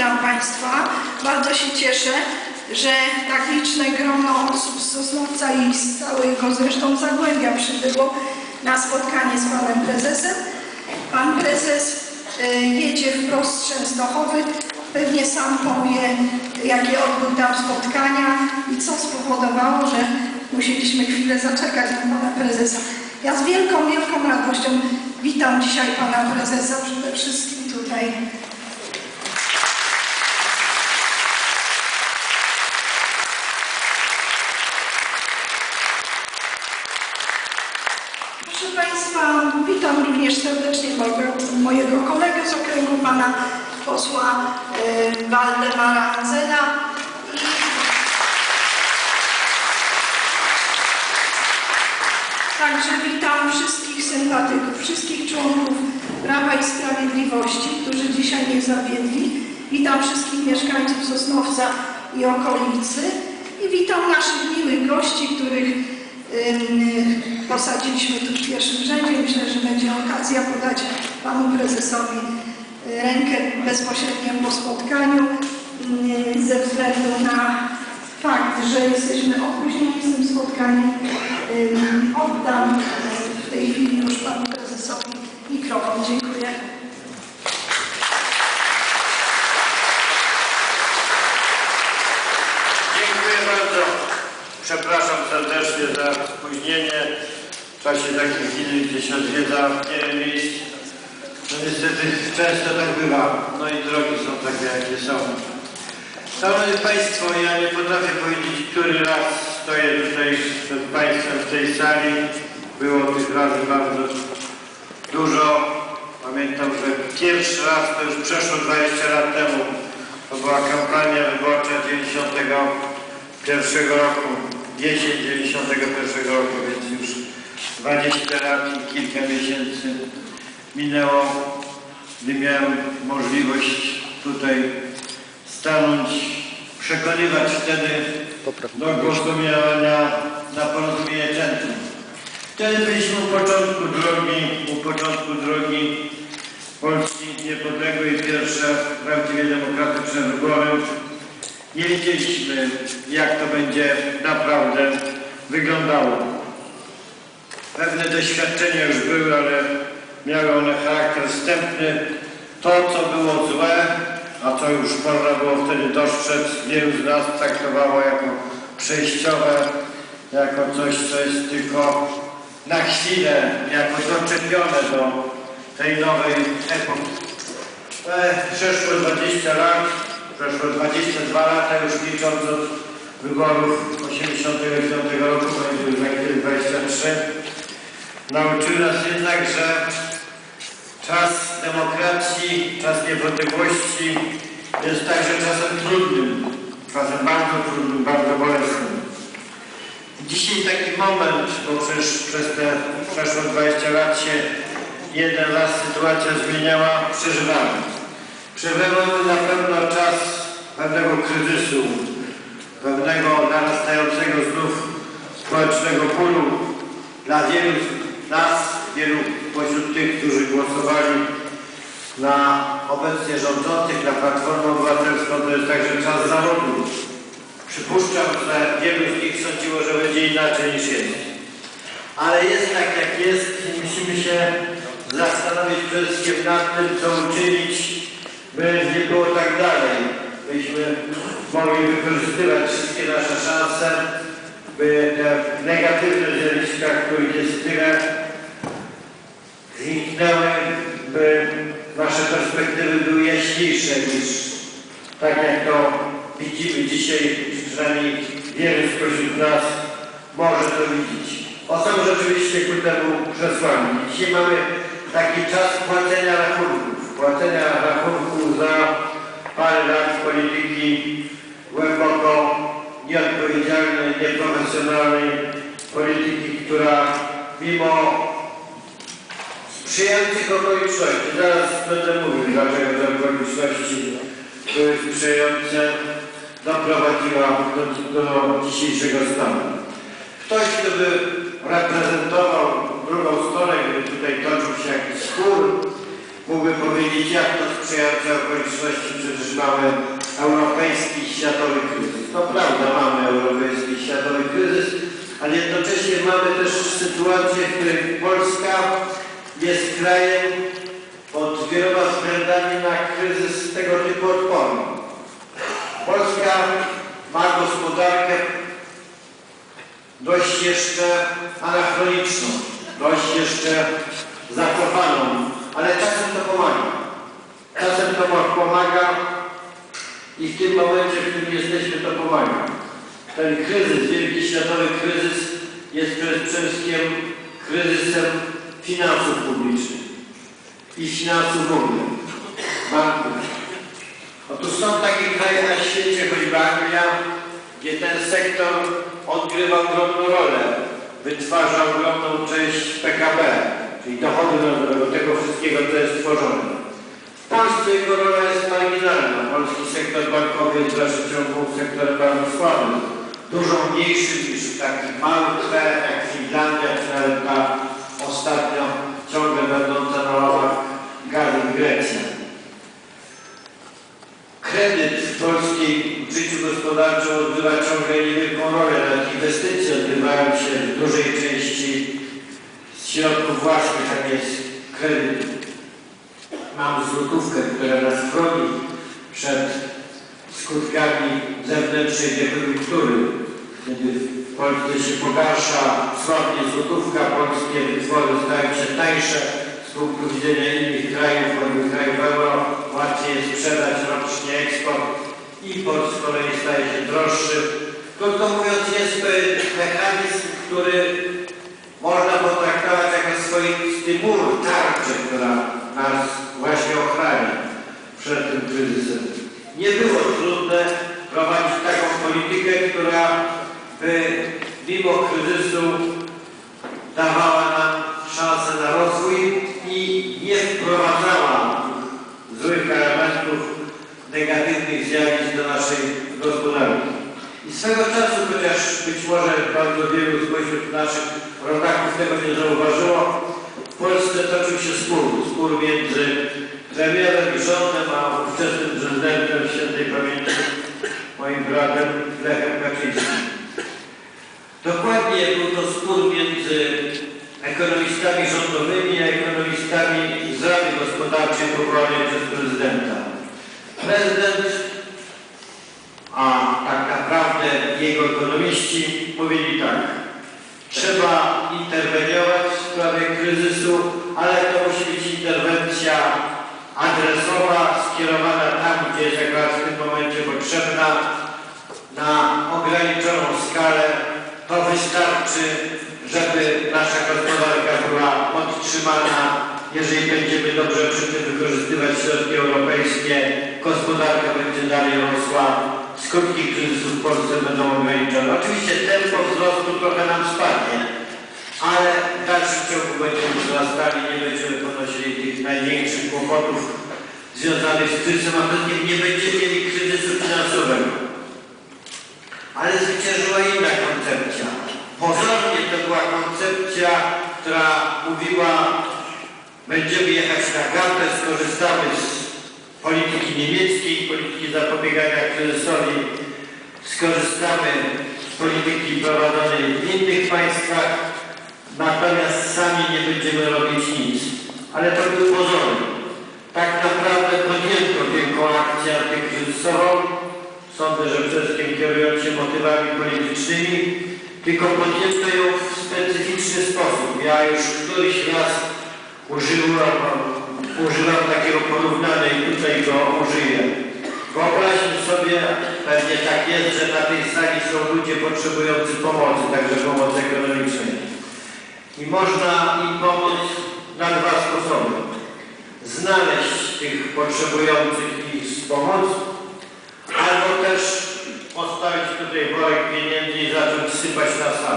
Witam Państwa. Bardzo się cieszę, że tak liczne grono osób z Sosnowca i z całego zresztą Zagłębia przybyło na spotkanie z Panem Prezesem. Pan Prezes e, jedzie wprost z Częstochowy. Pewnie sam powie, jakie odbył tam spotkania i co spowodowało, że musieliśmy chwilę zaczekać na Pana Prezesa. Ja z wielką, wielką radością witam dzisiaj Pana Prezesa przede wszystkim tutaj Państwa, witam również serdecznie mojego, mojego kolegę z okręgu, pana posła e, Waldemara Anzela. I Także witam wszystkich sympatyków, wszystkich członków Prawa i Sprawiedliwości, którzy dzisiaj nie zawiedli. Witam wszystkich mieszkańców Sosnowca i okolicy. I witam naszych miłych gości, których posadziliśmy tu w pierwszym rzędzie. Myślę, że będzie okazja podać panu prezesowi y, rękę bezpośrednio po spotkaniu y, ze względu na fakt, że jesteśmy opóźnieni z tym spotkaniem. Ym, Oddam y, w tej chwili już panu prezesowi mikrofon. Dziękuję. Dziękuję bardzo. Przepraszam serdecznie za spóźnienie. W czasie takiej chwili, gdzie się odwiedza wiele miejsc. No niestety często tak bywa. No i drogi są takie, jakie są. Szanowni Państwo, ja nie potrafię powiedzieć, który raz stoję tutaj przed Państwem w tej sali. Było tych razy bardzo dużo. Pamiętam, że pierwszy raz to już przeszło 20 lat temu. To była kampania wyborcza 91 roku, jesień 91 roku, 20 lat i kilka miesięcy minęło, gdy miałem możliwość tutaj stanąć, przekonywać wtedy do głosowania na porozumienie centrum. Wtedy byliśmy u początku drogi, u początku drogi Polski niepodległej, pierwsze prawdziwie demokratyczne wybory. Nie wiedzieliśmy, jak to będzie naprawdę wyglądało. Pewne doświadczenia już były, ale miały one charakter wstępny. To, co było złe, a to już można było wtedy dostrzec, wielu z nas traktowało jako przejściowe, jako coś, co jest tylko na chwilę, jako doczepione do tej nowej epoki. E, Przeszło 20 lat, przeszło 22 lata już licząc od wyborów 85 roku, będzie już chwilę 23. Nauczyły nas jednak, że czas demokracji, czas niepodległości jest także czasem trudnym, czasem bardzo trudnym, bardzo bolesnym. Dzisiaj taki moment, bo przecież przez te przeszło 20 lat się jeden raz sytuacja zmieniała, przeżywamy. Przeżywamy na pewno czas pewnego kryzysu, pewnego narastającego znów społecznego bólu dla wielu nas, wielu pośród tych, którzy głosowali na obecnie rządzących, na Platformę Obywatelską, to jest także czas zawodu. Przypuszczam, że wielu z nich sądziło, że będzie inaczej niż jest. Ale jest tak jak jest i musimy się zastanowić przede wszystkim nad tym, co uczynić, by nie było tak dalej. Byśmy mogli wykorzystywać wszystkie nasze szanse, by te negatywne zjawiska, których jest tyle, zniknęły, by nasze perspektywy były jaśniejsze niż tak jak to widzimy dzisiaj, przynajmniej wielu spośród nas może to widzieć. O są rzeczywiście ku temu przesłanki. Dzisiaj mamy taki czas płacenia rachunków, płacenia rachunku za parę lat polityki głęboko nieodpowiedzialnej, nieprofesjonalnej polityki, która mimo sprzyjających okoliczności, zaraz będę mówił, dlaczego te okoliczności były sprzyjające, doprowadziła do, do dzisiejszego stanu. Ktoś, kto by reprezentował drugą stronę, gdyby tutaj toczył się jakiś spór mógłby powiedzieć, jak to sprzyjające okoliczności, przecież mamy europejski światowy kryzys. To prawda, mamy europejski światowy kryzys, ale jednocześnie mamy też sytuację, w której Polska jest krajem pod wieloma względami na kryzys tego typu odporny. Polska ma gospodarkę dość jeszcze anachroniczną, dość jeszcze zakochaną, ale czasem to pomaga. Czasem to pomaga i w tym momencie, w którym jesteśmy, to pomaga. Ten kryzys, wielki światowy kryzys jest przede wszystkim kryzysem finansów publicznych i finansów w banków. Otóż są takie kraje na świecie, choćby Anglia, gdzie ten sektor odgrywa ogromną rolę, wytwarza ogromną część PKB, czyli dochody narodowego, tego wszystkiego, co jest tworzone. W Polsce jego rola jest marginalna. Polski sektor bankowy jest w dalszym ciągu sektorem bardzo słabym, dużo mniejszym niż w takich małych krajach jak Finlandia, czy nawet ostatnio ciągle będąca na łamach gazet Grecja. Kredyt w polskim życiu gospodarczym odgrywa ciągle niewielką rolę. Nawet inwestycje odbywają się w dużej części z środków własnych, a nie z kredytu. Mam złotówkę, która nas chroni przed skutkami zewnętrznej dekoniunktury. Polsce się pogarsza słabnie złotówka, polskie wytwory stają się tańsze z punktu widzenia innych krajów, choćby krajów euro, łatwiej jest sprzedać rocznie eksport, import z kolei staje się droższy. Krótko mówiąc, jest pewien mechanizm, który można potraktować jako swoisty mur, tarczę, która nas właśnie ochrania przed tym kryzysem. Nie było trudne prowadzić taką politykę, która by mimo kryzysu dawała nam szansę na rozwój i nie wprowadzała złych elementów, negatywnych zjawisk do naszej gospodarki. I swego czasu, chociaż być może bardzo wielu spośród naszych rodaków tego nie zauważyło, w Polsce toczył się spór, spór między premierem i rządem, a ówczesnym prezydentem świętej pamięci, moim bratem Lechem Kaczyńskim. Dokładnie był to ekonomistami rządowymi a ekonomistami z Rady Gospodarczej powołanej przez prezydenta. Prezydent, a tak naprawdę jego ekonomiści powiedzieli tak. Trzeba interweniować w sprawie kryzysu, ale to musi być interwencja adresowa, skierowana tam, gdzie jest akurat w tym momencie potrzebna, na ograniczoną skalę. To wystarczy, żeby nasza gospodarka była podtrzymana. Jeżeli będziemy dobrze przy tym wykorzystywać środki europejskie, gospodarka będzie dalej rosła, skutki kryzysu w Polsce będą ograniczone. Oczywiście tempo wzrostu trochę nam spadnie, ale w dalszym ciągu będziemy wzrastali, nie będziemy ponosili tych największych kłopotów związanych z kryzysem, a tym nie będziemy mieli kryzysu finansowego. Ale zwyciężyła inna. Pozornie to była koncepcja, która mówiła, będziemy jechać na gapę, skorzystamy z polityki niemieckiej, polityki zapobiegania kryzysowi, skorzystamy z polityki prowadzonej w innych państwach, natomiast sami nie będziemy robić nic. Ale to był pozory. Tak naprawdę podjęto wielką akcję antykryzysową, sądzę, że przede wszystkim kierując się motywami politycznymi, tylko podjęto ją w specyficzny sposób. Ja już któryś raz użyłam, używam takiego porównania i tutaj go użyję. Wyobraźmy sobie, pewnie tak jest, że na tej sali są ludzie potrzebujący pomocy, także pomocy ekonomicznej. I można im pomóc na dwa sposoby. Znaleźć tych potrzebujących ich z pomoc, albo też postawić tutaj